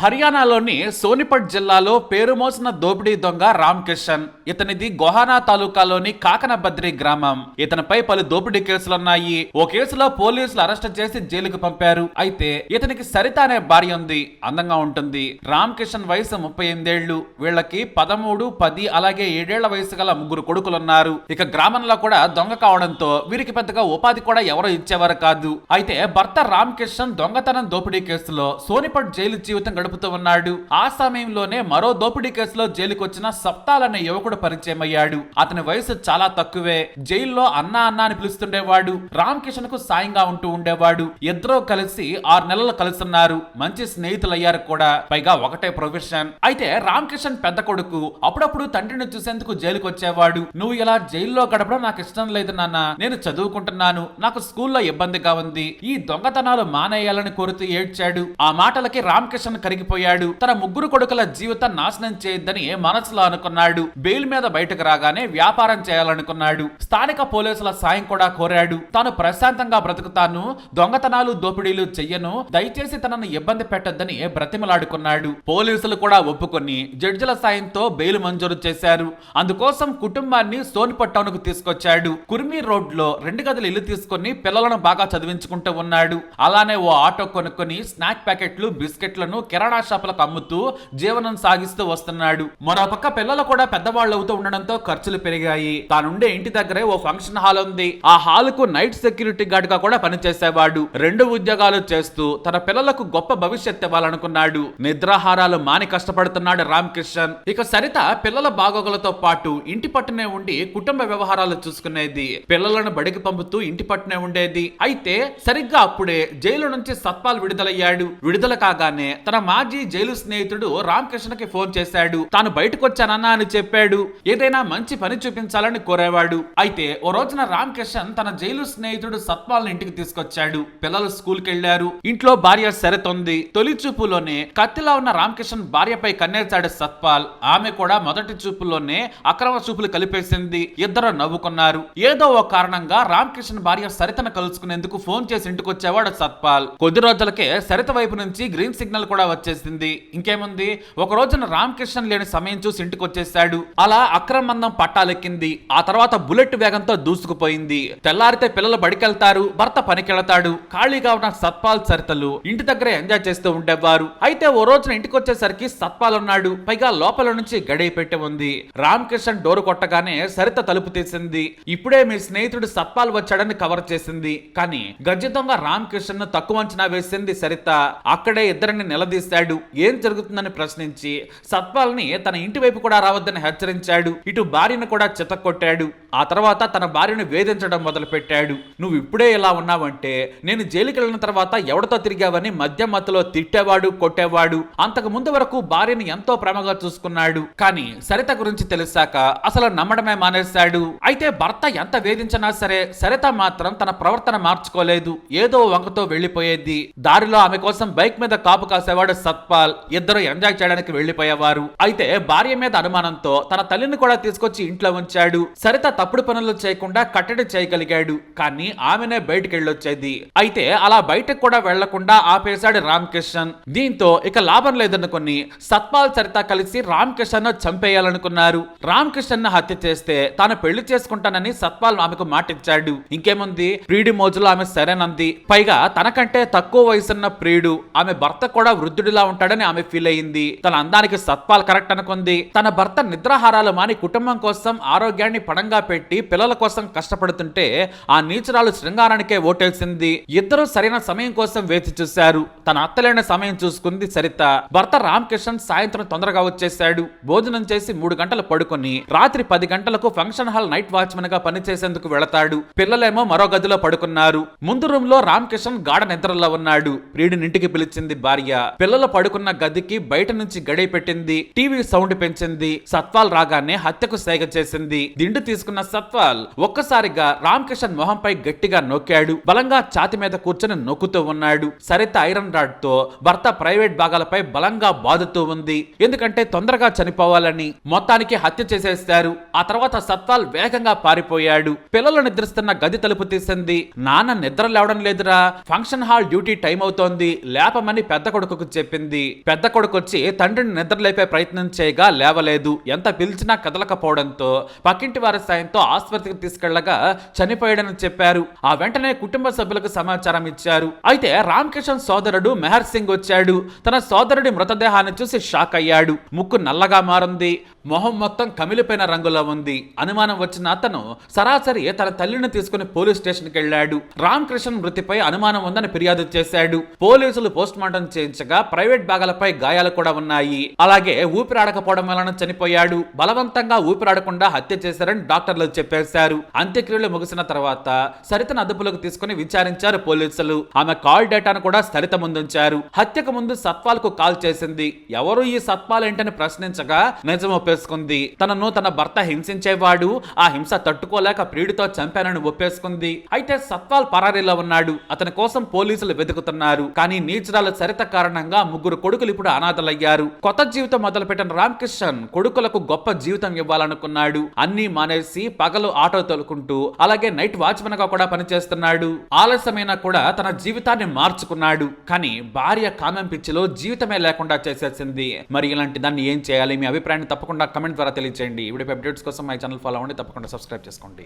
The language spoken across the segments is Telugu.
హర్యానాలోని సోనిపట్ జిల్లాలో పేరు మోసిన దోపిడీ దొంగ రామ్ కిషన్ ఇతనిది గొహానా తాలూకాలోని కాకనబద్రి గ్రామం. ఇతనిపై పలు దోపిడీ కేసులున్నాయి. ఓ కేసులో పోలీసులు అరెస్ట్ చేసి జైలుకు పంపారు. అయితే ఇతనికి సరిత అనే భార్య ఉంది. అందంగా ఉంటుంది. రామ్ కిషన్ వయసు ముప్పై ఎనిమిదేళ్ళు. వీళ్ళకి పదమూడు పది అలాగే ఏడేళ్ళ వయసు గల ముగ్గురు కొడుకులున్నారు. ఇక గ్రామంలో కూడా దొంగ కావడంతో వీరికి పెద్దగా ఉపాధి కూడా ఎవరో ఇచ్చేవారు కాదు. అయితే భర్త రామ్ కిషన్ దొంగతనం దోపిడీ కేసులో సోనిపట్ జైలు జీవితం గడుపుతూ ఉన్నాడు. ఆ సమయంలోనే మరో దోపిడీ కేసులో జైలుకొచ్చిన సప్తాల్ అనే యువకుడు పరిచయం అయ్యాడు. అతని వయసు చాలా తక్కువే. జైల్లో అన్నా అన్నా అని పిలుస్తుండేవాడు. రామ్ కిషన్కు సాయంగా ఉంటూ ఉండేవాడు. ఇద్దరూ కలిసి ఆరు నెలలు కలుస్తున్నారు. మంచి స్నేహితులయ్యారు కూడా. పైగా ఒకటే ప్రొఫెషన్. అయితే రామ్ కిషన్ పెద్ద కొడుకు. అప్పుడప్పుడు తండ్రిని చూసేందుకు జైలుకు వచ్చేవాడు నువ్వు ఇలా జైల్లో గడపడం నాకు ఇష్టం లేదు నాన్న. నేను చదువుకుంటున్నాను. నాకు స్కూల్లో ఇబ్బందిగా ఉంది. ఈ దొంగతనాలు మానేయాలని కోరుతూ ఏడ్చాడు. ఆ మాటలకి రామ్ కిషన్ కరిగిపోయాడు తన ముగ్గురు కొడుకుల జీవితం నాశనం చేయొద్దని మనసులో అనుకున్నాడు. బెయిల్ మీద బయటకు రాగానే వ్యాపారం చేయాలనుకున్నాడు. స్థానిక పోలీసుల సాయం కూడా కోరాడు. తాను ప్రశాంతంగా బ్రతుకుతాను దొంగతనాలు దోపిడీలు చెయ్యను దయచేసి తనను ఇబ్బంది పెట్టొద్దని బ్రతిమలాడుకున్నాడు. పోలీసులు కూడా ఒప్పుకొని జడ్జిల సాయంతో బెయిల్ మంజూరు చేశారు. అందుకోసం కుటుంబాన్ని సోనిపట్ టౌన్కు తీసుకొచ్చాడు. కుర్మి రోడ్లో రెండు గదులు ఇల్లు తీసుకొని పిల్లలను బాగా చదివించుకుంటూ ఉన్నాడు. అలానే ఓ ఆటో కొనుక్కొని స్నాక్ ప్యాకెట్లు బిస్కెట్లను కిరాణా షాపులకు అమ్ముతూ జీవనం సాగిస్తూ వస్తున్నాడు. మరోపక్క పిల్లలు కూడా పెద్దవాళ్ళు అవుతూ ఉండడంతో ఖర్చులు పెరిగాయి. తానుండే ఇంటి దగ్గరే ఓ ఫంక్షన్ హాల్ ఉంది. ఆ హాల్కు నైట్ సెక్యూరిటీ గార్డ్గా కూడా పనిచేసేవాడు. రెండు ఉద్యోగాలు చేస్తూ తన పిల్లలకు గొప్ప భవిష్యత్ ఇవ్వాలనుకున్నాడు. నిద్రాహారాలు మాని కష్టపడుతున్నాడు రామకృష్ణన్. ఇక సరిత పిల్లల బాగోగులతో పాటు ఇంటి పట్టునే ఉండి కుటుంబ వ్యవహారాలు చూసుకునేది. పిల్లలను బడికి పంపుతూ ఇంటి పట్టునే ఉండేది. అయితే సరిగ్గా అప్పుడే జైలు నుంచి సత్పాల్ విడుదలయ్యాడు. విడుదల కాగానే తన మా మాజీ జైలు స్నేహితుడు రామకృష్ణకి కి ఫోన్ చేశాడు. తాను బయటకు వచ్చానన్నా అని చెప్పాడు. ఏదైనా మంచి పని చూపించాలని కోరేవాడు. అయితే ఓ రోజున రామ్ తన జైలు స్నేహితుడు సత్పాల్ ఇంటికి తీసుకొచ్చాడు. పిల్లలు స్కూల్కి వెళ్ళారు ఇంట్లో భార్య శరత్ ఉంది తొలి చూపులోనే కత్తిలా ఉన్న రామ్ భార్యపై కన్నేర్చాడు సత్పాల్ ఆమె కూడా మొదటి చూపులోనే అక్రమ చూపులు కలిపేసింది. ఇద్దరు నవ్వుకున్నారు. ఏదో ఒక కారణంగా రామకృష్ణ భార్య సరితను కలుసుకునేందుకు ఫోన్ చేసి ఇంటికి వచ్చేవాడు సత్పాల్ కొద్ది రోజులకే సరిత వైపు నుంచి గ్రీన్ సిగ్నల్ కూడా వచ్చేసింది ఇంకేముంది? ఒక రోజున రామకృష్ణ లేని సమయం చూసి ఇంటికి వచ్చేసాడు అలా అక్రమందం పట్టాలెక్కింది. ఆ తర్వాత బుల్లెట్ వేగంతో దూసుకుపోయింది. తెల్లారితే పిల్లలు బడికెళ్తారు భర్త పనికెళ్తాడు. ఖాళీగా ఉన్న సత్పాల్ సరితలు ఇంటి దగ్గర ఎంజాయ్ చేస్తూ ఉండేవారు. అయితే ఓ రోజున ఇంటికి వచ్చేసరికి సత్పాల్ ఉన్నాడు. పైగా లోపల నుంచి గడియ పెట్టి ఉంది. రామకృష్ణ డోరు కొట్టగానే సరిత తలుపు తీసింది. ఇప్పుడే మీ స్నేహితుడు సత్పాల్ వచ్చాడని కవర్ చేసింది. కానీ గజ్జి రామకృష్ణ రామ్ తక్కువ అంచనా వేసింది సరిత. అక్కడే ఇద్దరిని చేశాడు? ఏం జరుగుతుందని ప్రశ్నించి సత్పాల్ని తన ఇంటి వైపు కూడా రావద్దని హెచ్చరించాడు. ఇటు భార్యను కూడా చితక్కొట్టాడు. ఆ తర్వాత తన భార్యను వేధించడం మొదలుపెట్టాడు. నువ్వు ఇప్పుడే ఇలా ఉన్నావంటే నేను జైలుకి వెళ్ళిన తర్వాత ఎవడితో తిరిగావని మధ్య మత్తులో తిట్టేవాడు కొట్టేవాడు. అంతకు ముందు వరకు భార్యని ఎంతో ప్రేమగా చూసుకున్నాడు. కానీ సరిత గురించి తెలిసాక అసలు నమ్మడమే మానేశాడు. అయితే భర్త ఎంత వేధించినా సరే సరిత మాత్రం తన ప్రవర్తన మార్చుకోలేదు. ఏదో వంకతో వెళ్ళిపోయేది దారిలో ఆమె కోసం బైక్ మీద కాపు కాసేవాడు సత్పాల్. ఇద్దరు ఎంజాయ్ చేయడానికి వెళ్ళిపోయేవారు అయితే భార్య మీద అనుమానంతో తన తల్లిని కూడా తీసుకొచ్చి ఇంట్లో ఉంచాడు. సరిత తప్పుడు పనులు చేయకుండా కట్టడి చేయగలిగాడు. కానీ ఆమెనే బయటికి వెళ్ళొచ్చేది అయితే అలా బయటకు కూడా వెళ్ళకుండా ఆపేశాడు రామ్ కిషన్ దీంతో ఇక లాభం లేదనుకుని సత్పాల్ సరిత కలిసి రామ్ కిషన్ను చంపేయాలనుకున్నారు. రామ్ కిషన్ను హత్య చేస్తే తాను పెళ్ళి చేసుకుంటానని సత్పాల్ ఆమెకు మాటిచ్చాడు. ఇంకేముంది? ప్రియుడి మోజులో ఆమె సరేనంది. పైగా తనకంటే తక్కువ వయసున్న ప్రియుడు ఆమె భర్త కూడా వృద్ధుడిలా ఉంటాడని ఆమె ఫీల్ అయింది. తన అందానికి సత్పాల్ కరెక్ట్ అనుకుంది. తన భర్త నిద్రాహారాలు మాని కుటుంబం కోసం ఆరోగ్యాన్ని పణంగా పెట్టి పిల్లల కోసం కష్టపడుతుంటే ఆ నీచురాలు శృంగారానికే ఓటేసింది ఇద్దరు సరైన సమయం కోసం వేచి చూశారు. తన అత్తలేని సమయం చూసుకుంది సరిత. భర్త రామ్కిషన్ సాయంత్రం తొందరగా వచ్చేశాడు. భోజనం చేసి మూడు గంటలు పడుకొని రాత్రి పది గంటలకు ఫంక్షన్ హాల్ నైట్ వాచ్మెన్గా పనిచేసేందుకు వెళతాడు. పిల్లలేమో మరో గదిలో పడుకున్నారు. ముందు రూమ్లో రామ్కిషన్ గాఢ నిద్రలో ఉన్నాడు. ప్రియుడిని ఇంటికి పిలిచింది భార్య. పిల్లలు పడుకున్న గదికి బయట నుంచి గడియ పెట్టింది. టీవీ సౌండ్ పెంచింది. సత్వాల్ రాగానే హత్యకు సేగ చేసింది. దిండు తీసుకున్న చూస్తున్న సత్వాల్ ఒక్కసారిగా రామ్కిషన్ మొహంపై గట్టిగా నొక్కాడు. బలంగా ఛాతి మీద కూర్చొని నొక్కుతూ ఉన్నాడు. సరిత ఐరన్ రాడ్తో భర్త ప్రైవేట్ భాగాలపై బలంగా బాదుతూ ఉంది. ఎందుకంటే తొందరగా చనిపోవాలని మొత్తానికి హత్య చేసేస్తారు. ఆ తర్వాత సత్వాల్ వేగంగా పారిపోయాడు. పిల్లలు నిద్రిస్తున్న గది తలుపు తీసింది. నాన్న నిద్ర లేవడం లేదురా. ఫంక్షన్ హాల్ డ్యూటీ టైం అవుతోంది. లేపమని పెద్ద కొడుకుకు చెప్పింది. పెద్ద కొడుకు వచ్చి తండ్రిని నిద్ర లేపే ప్రయత్నం చేయగా లేవలేదు. ఎంత పిలిచినా కదలకపోవడంతో పక్కింటి వారి గాయంతో ఆసుపత్రికి తీసుకెళ్ళగా చనిపోయాడని చెప్పారు. ఆ వెంటనే కుటుంబ సభ్యులకు సమాచారం ఇచ్చారు. అయితే రామ్ కిషన్ సోదరుడు మెహర్ సింగ్ వచ్చాడు. తన సోదరుడి మృతదేహాన్ని చూసి షాక్ అయ్యాడు. ముక్కు నల్లగా మారింది. మొహం మొత్తం కమిలిపోయిన రంగులో ఉంది. అనుమానం వచ్చిన అతను సరాసరి తన తల్లిని తీసుకుని పోలీస్ స్టేషన్కి వెళ్ళాడు. రామ్ కృష్ణ మృతిపై అనుమానం ఉందని ఫిర్యాదు చేశాడు. పోలీసులు పోస్ట్ మార్టం చేయించగా ప్రైవేట్ భాగాలపై గాయాలు కూడా ఉన్నాయి. అలాగే ఊపిరాడకపోవడం వలన చనిపోయాడు. బలవంతంగా ఊపిరాడకుండా హత్య చేశారని డాక్టర్ అధికారులు చెప్పేశారు. అంత్యక్రియలు ముగిసిన తర్వాత సరితను అదుపులోకి తీసుకుని విచారించారు పోలీసులు. ఆమె కాల్ డేటాను కూడా సరిత ముందుంచారు. హత్యకు ముందు సత్వాలకు కాల్ చేసింది. ఎవరు ఈ సత్వాలు ఏంటని ప్రశ్నించగా నిజం ఒప్పేసుకుంది. తనను తన భర్త హింసించేవాడు. ఆ హింస తట్టుకోలేక ప్రియుడితో చంపానని ఒప్పేసుకుంది. అయితే సత్వాల్ పరారీలో ఉన్నాడు. అతని కోసం పోలీసులు వెతుకుతున్నారు. కానీ నీచురాల సరిత కారణంగా ముగ్గురు కొడుకులు ఇప్పుడు అనాథలయ్యారు. కొత్త జీవితం మొదలుపెట్టిన రామ్ కిషన్ కొడుకులకు గొప్ప జీవితం ఇవ్వాలనుకున్నాడు. అన్ని మానేసి పగలు ఆటో తోలుకుంటూ అలాగే నైట్ వాచ్మెన్ గా కూడా పనిచేస్తున్నాడు ఆలస్యమైనా కూడా తన జీవితాన్ని మార్చుకున్నాడు కానీ భార్య కామం పిచ్చిలో జీవితమే లేకుండా చేసేసింది మరి ఇలాంటి దాన్ని ఏం చేయాలి మీ అభిప్రాయాన్ని తప్పకుండా కమెంట్ ద్వారా తెలియజేయండి వీడియో అప్డేట్స్ కోసం మై ఛానల్ ఫాలో అవ్వండి తప్పకుండా సబ్స్క్రైబ్ చేసుకోండి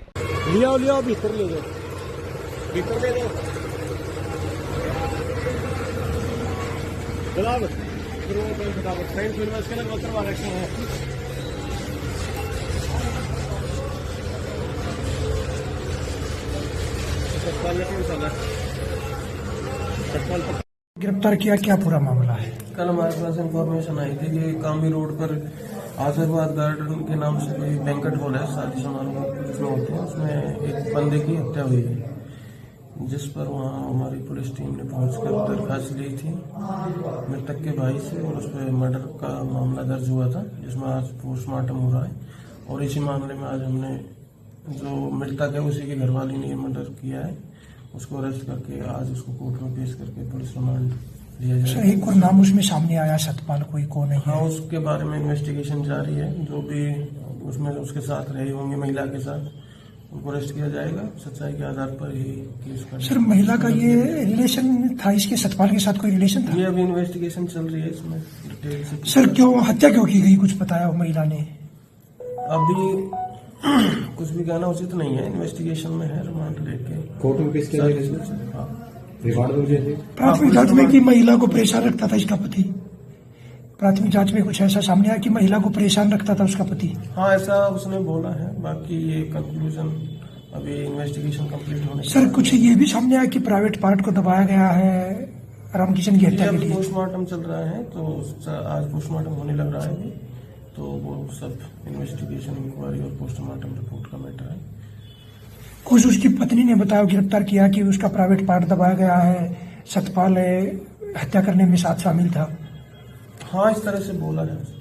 लिया लिया भीतर ले जाओ भीतर ले जाओ जनाब फिर वो कोई फटाफट फ्रेंड फिल्म इसके लिए बहुत सारा एक्शन है गिरफ़्तार किया क्या पूरा मामला है? कल हमारे पास इंफॉर्मेशन आई थी कि कामी रोड पर आशीर्वाद गार्डन के नाम से कोई बैंकट हॉल है शादी समारोह उसमें होते हैं उसमें एक बंदे की हत्या हुई है, जिस पर वहाँ हमारी पुलिस टीम ने पहुंचकर दरखास्त ली थी। मृतक के भाई से और उस पर मर्डर का मामला दर्ज हुआ था, जिसमें आज पोस्टमार्टम हो रहा है। और इसी मामले में आज हमने जो मृतक है, उसी की घरवाली ने मर्डर किया है। उसको अरेस्ट करके आज उसको कोर्ट में पेश करके पुलिस रिमांड लिया जाएगा। एक और नाम उसमें सामने आया सतपाल कोई कौन है? हाँ उसके बारे में इन्वेस्टिगेशन जारी है। जो भी उसमें उसके साथ रहे होंगे महिला के साथ उनको अरेस्ट किया जाएगा। सच्चाई के आधार पर ही केस कर सर महिला का ये रिलेशन था इसके सतपाल के साथ कोई रिलेशन था? ये अभी इन्वेस्टिगेशन चल रही है इसमें। सर क्यों हत्या क्यों की गई? कुछ बताया महिला ने? अभी कुछ भी कहना उचित नहीं है इन्वेस्टिगेशन में है रिमांड लेके। कोर्ट में पेश किया हाँ। प्राथमिक जाँच में कि महिला को परेशान रखता था इसका पति? प्राथमिक जाँच में कुछ ऐसा सामने आया कि महिला को परेशान रखता था उसका पति? हाँ ऐसा उसने बोला है। बाकी ये कंक्लूजन अभी इन्वेस्टिगेशन कंप्लीट होने सर कुछ ये भी सामने आया कि प्राइवेट पार्ट को दबाया गया है रामकिशन की हत्या के लिए? पोस्टमार्टम चल रहा है तो आज पोस्टमार्टम होने लग रहा है अभी। तो वो सब इन्वेस्टिगेशन इंक्वायरी और पोस्टमार्टम रिपोर्ट का मैटर है। कुछ उसकी पत्नी ने बताया गिरफ़्तार किया कि उसका प्राइवेट पार्ट दबाया गया है सतपाल हत्या करने में साथ शामिल था। हाँ इस तरह से बोला है